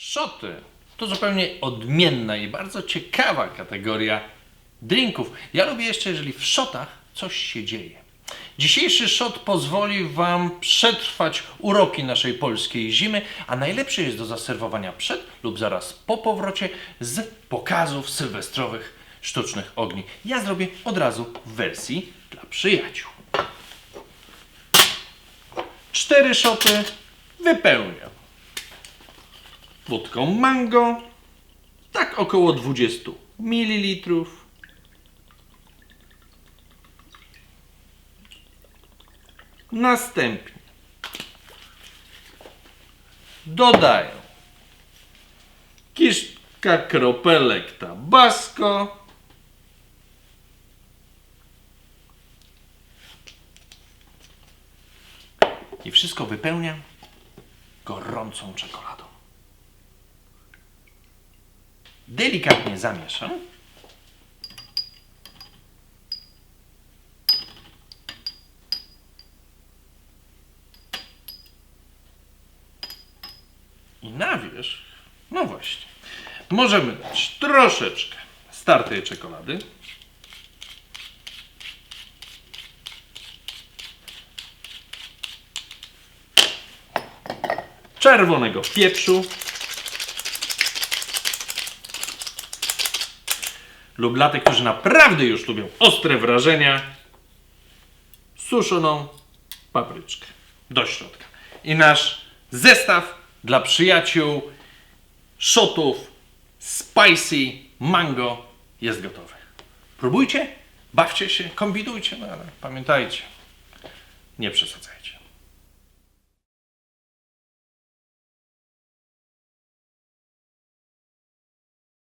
Szoty to zupełnie odmienna i bardzo ciekawa kategoria drinków. Ja lubię jeszcze, jeżeli w szotach coś się dzieje. Dzisiejszy szot pozwoli Wam przetrwać uroki naszej polskiej zimy, a najlepszy jest do zaserwowania przed lub zaraz po powrocie z pokazów sylwestrowych sztucznych ogni. Ja zrobię od razu w wersji dla przyjaciół. Cztery szoty wypełniam wódką mango, tak około 20 ml. Następnie dodaję kilka kropelek tabasco, i wszystko wypełniam gorącą czekoladą. Delikatnie zamieszam. I na wierzch, no właśnie, możemy dać troszeczkę startej czekolady. Czerwonego pieprzu. Lub dla tych, którzy naprawdę już lubią ostre wrażenia, suszoną papryczkę do środka. I nasz zestaw dla przyjaciół szotów spicy mango jest gotowy. Próbujcie, bawcie się, kombinujcie, no ale pamiętajcie, nie przesadzajcie.